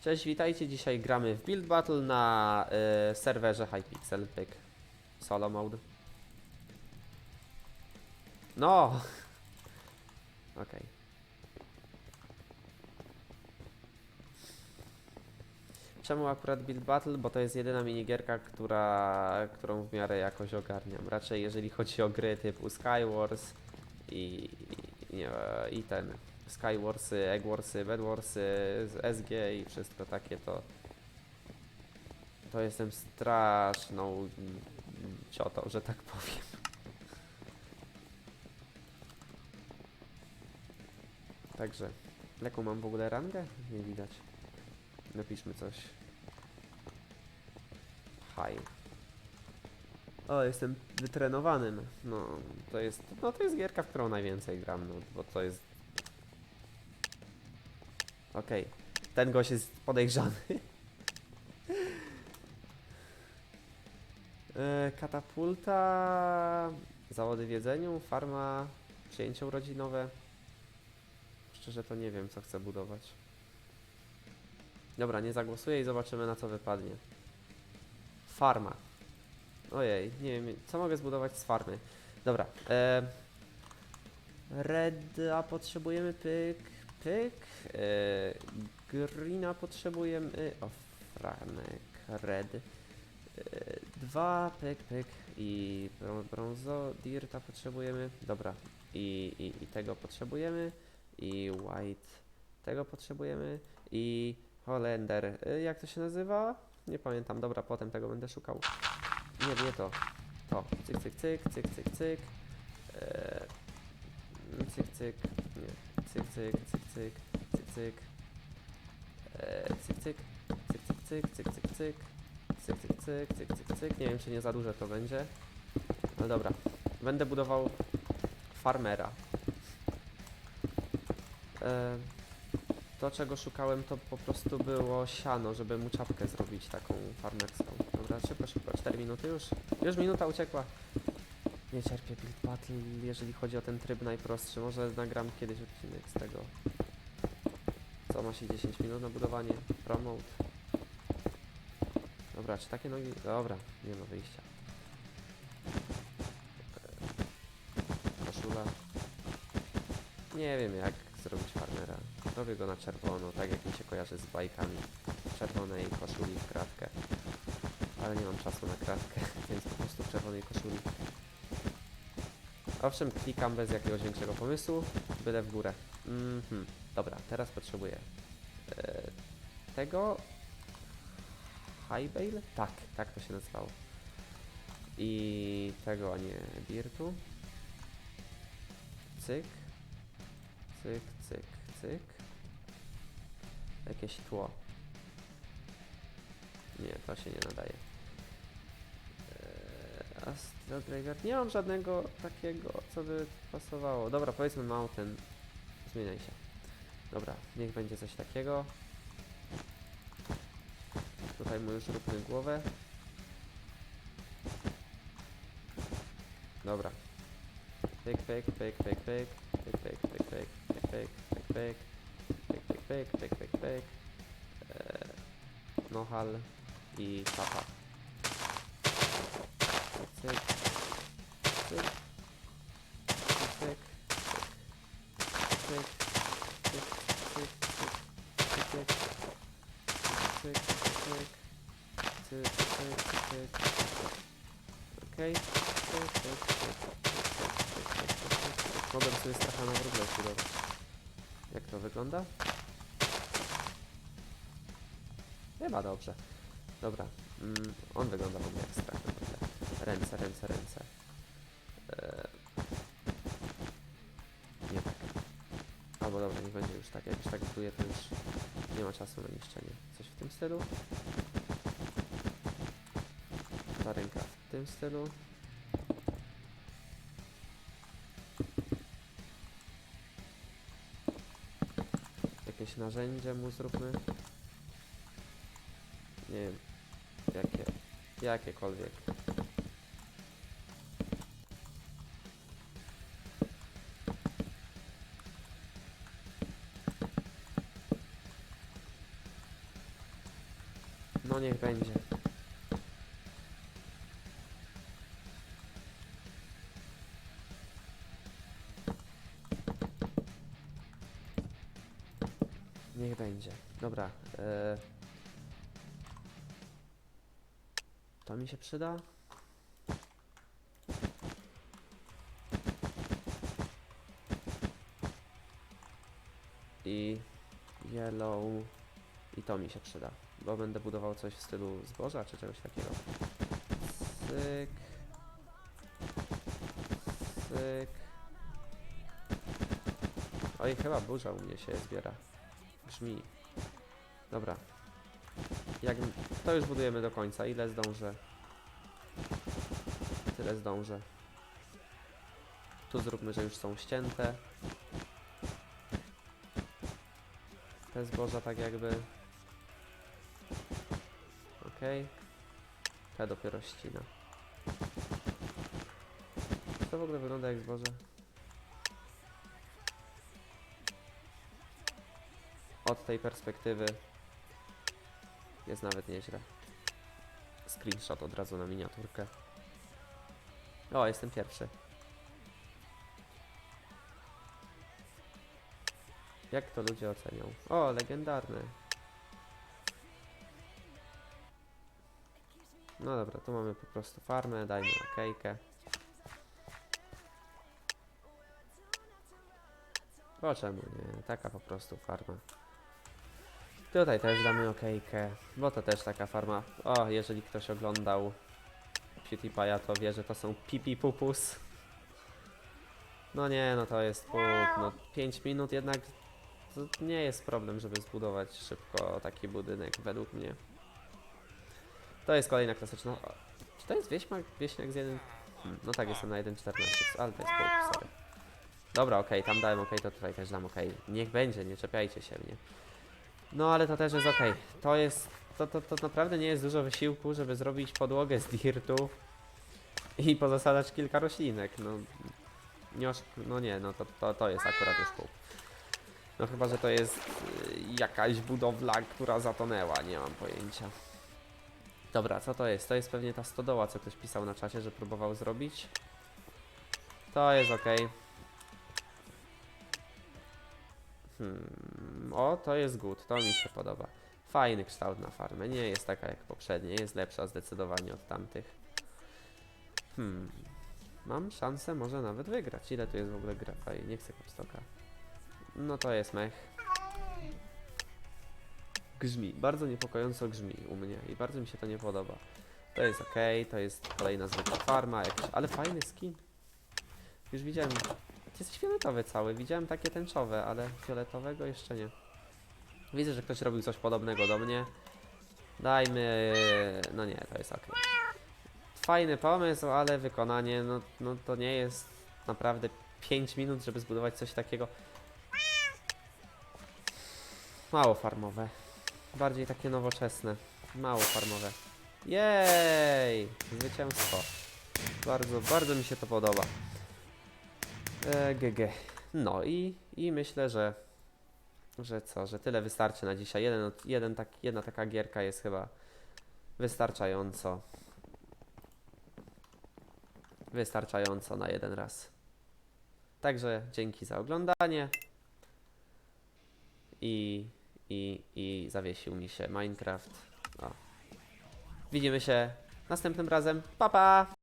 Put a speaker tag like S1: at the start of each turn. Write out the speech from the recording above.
S1: Cześć, witajcie. Dzisiaj gramy w Build Battle na y, serwerze Hypixel. Pyk. Solo mode. No! Okej. Czemu akurat Build Battle? Bo to jest jedyna minigierka, która, którą w miarę jakoś ogarniam. Raczej jeżeli chodzi o gry typu Skywars i, i, i ten Skywarsy, Eggwarsy, Bedwarsy, SG i wszystko takie to to jestem straszną ciotą, że tak powiem. Także, jaką mam w ogóle rangę? Nie widać. Napiszmy coś. High. O, jestem wytrenowanym. No, to jest, no to jest gierka, w którą najwięcej gram, no, bo to jest... Okej, ten gość jest podejrzany. E, katapulta, zawody w jedzeniu, farma, przyjęcie urodzinowe. Szczerze to nie wiem, co chcę budować. Dobra, nie zagłosuję i zobaczymy na co wypadnie. Farma. Ojej, nie wiem, co mogę zbudować z farmy. Dobra. E, red, a potrzebujemy pyk, pyk. E, greena potrzebujemy. O, franek, red. E, dwa, pyk, pyk. I brą- brązo, dirta potrzebujemy. Dobra. I, i, I tego potrzebujemy. I white. Tego potrzebujemy. I Holender. E, jak to się nazywa? Nie pamiętam. Dobra, potem tego będę szukał. Nie, nie to. To. Cyk, cyk, cyk, cyk, cyk, cyk. Eee, cyk, cyk. Cyk, cyk, cyk, cyk, cyk, cyk. Eee, cyk, cyk. Cyk, cyk, cyk, cyk, cyk, cyk. Cyk, cyk, cyk, cyk, cyk. Nie wiem, czy nie za duże to będzie. No dobra. Będę budował farmera. Eee, to, czego szukałem, to po prostu było siano, żeby mu czapkę zrobić taką farmerską. Dobra, szybko, szybko, 4 minuty już. Już minuta uciekła. Nie cierpię Build Battle, jeżeli chodzi o ten tryb najprostszy. Może nagram kiedyś odcinek z tego. Co ma się 10 minut na budowanie? Promote. Dobra, czy takie nogi... Dobra, nie ma wyjścia. Eee, Koszula. Nie wiem jak zrobić farmera. Robię go na czerwono, tak jak mi się kojarzy z bajkami. Czerwonej koszuli w kratkę. Ale nie mam czasu na kratkę, więc po prostu w czerwonej koszuli. Owszem, klikam bez jakiegoś większego pomysłu, byle w górę. Mhm, dobra, teraz potrzebuję e, tego. High Bale? Tak, tak to się nazywało. I tego, a nie Dirtu. Cyk. Cyk, cyk, cyk. Jakieś tło. Nie, to się nie nadaje. Astral Graveyard. Nie mam żadnego takiego, co by pasowało. Dobra, powiedzmy Mountain. Zmieniaj się. Dobra, niech będzie coś takiego. Tutaj mu już róbmy głowę. Dobra. Pyk, pyk, pyk, pyk, pyk. Pyk, pyk, pyk, pyk, pyk, pyk, pyk, pyk. Pyk, pyk, pyk, pyk, pyk, pyk. Eee, Nohal i papa. Cyk, cyk, cyk, cyk, cyk, cyk, cyk, cyk, cyk, cyk, cyk, cyk, cyk. Okej. Cyk, cyk, cyk. Mogę sobie stracha na wróble budować. Jak to wygląda? Chyba dobrze. Dobra. Mm, on wygląda w ogóle jak strach. Ręce, ręce, ręce. Eee, nie tak. Albo dobra, nie będzie już tak. Jak już tak buduję, to już nie ma czasu na niszczenie. Coś w tym stylu. Ta ręka w tym stylu. Jakieś narzędzie mu zróbmy. Nie wiem. Jakie. Jakiekolwiek. No niech będzie. Niech będzie. Dobra. E... To mi się przyda? I yellow i to mi się przyda, bo będę budował coś w stylu zboża czy czegoś takiego. Syk. Syk. Oj, chyba burza u mnie się zbiera. Brzmi. Dobra. Jak to już budujemy do końca. Ile zdążę? Tyle zdążę. Tu zróbmy, że już są ścięte. Te zboża tak jakby. Okej. Te dopiero ścina. To w ogóle wygląda jak zboże? Od tej perspektywy jest nawet nieźle. Screenshot od razu na miniaturkę. O, jestem pierwszy. Jak to ludzie ocenią? O, legendarny. No dobra, tu mamy po prostu farmę, dajmy okejkę. Bo czemu nie? Taka po prostu farma. Tutaj też damy okejkę, bo to też taka farma. O, jeżeli ktoś oglądał PewDiePie'a, to wie, że to są pipi pupus. No nie, no to jest pup, no 5 minut jednak to nie jest problem, żeby zbudować szybko taki budynek, według mnie. To jest kolejna klasyczna... Czy to jest wieśmak, wieśniak z 1... Hmm, no tak, jestem na 1.14, ale to jest pup, sorry. Dobra, okej, tam dałem okej, to tutaj też dam okej. Niech będzie, nie czepiajcie się mnie. No ale to też jest okej. To jest... To, to, to naprawdę nie jest dużo wysiłku, żeby zrobić podłogę z dirtu i pozasadać kilka roślinek. No, nie no nie, no to, to, to jest akurat już pół. No chyba, że to jest y, jakaś budowla, która zatonęła, nie mam pojęcia. Dobra, co to jest? To jest pewnie ta stodoła, co ktoś pisał na czacie, że próbował zrobić. To jest ok. Hmm, o, to jest good, to mi się podoba. Fajny kształt na farmę, nie jest taka jak poprzednie, jest lepsza zdecydowanie od tamtych. Hmm, mam szansę może nawet wygrać. Ile tu jest w ogóle grafa i nie chcę kapstoka. No to jest mech. Grzmi, bardzo niepokojąco grzmi u mnie i bardzo mi się to nie podoba. To jest ok, to jest kolejna zwykła farma, jakiś, ale fajny skin. Już widziałem, jest fioletowy cały, widziałem takie tęczowe, ale fioletowego jeszcze nie. Widzę, że ktoś robił coś podobnego do mnie. Dajmy, no nie, to jest ok. Fajny pomysł, ale wykonanie, no, no to nie jest naprawdę 5 minut, żeby zbudować coś takiego. Mało farmowe. Bardziej takie nowoczesne. Mało farmowe. Jej! Zwycięstwo. Bardzo, bardzo mi się to podoba. E, GG. No i, i myślę, że że co, że tyle wystarczy na dzisiaj. Jeden, jeden tak, jedna taka gierka jest chyba wystarczająco. Wystarczająco na jeden raz. Także dzięki za oglądanie. I, i, i zawiesił mi się Minecraft. O. Widzimy się następnym razem. Pa pa!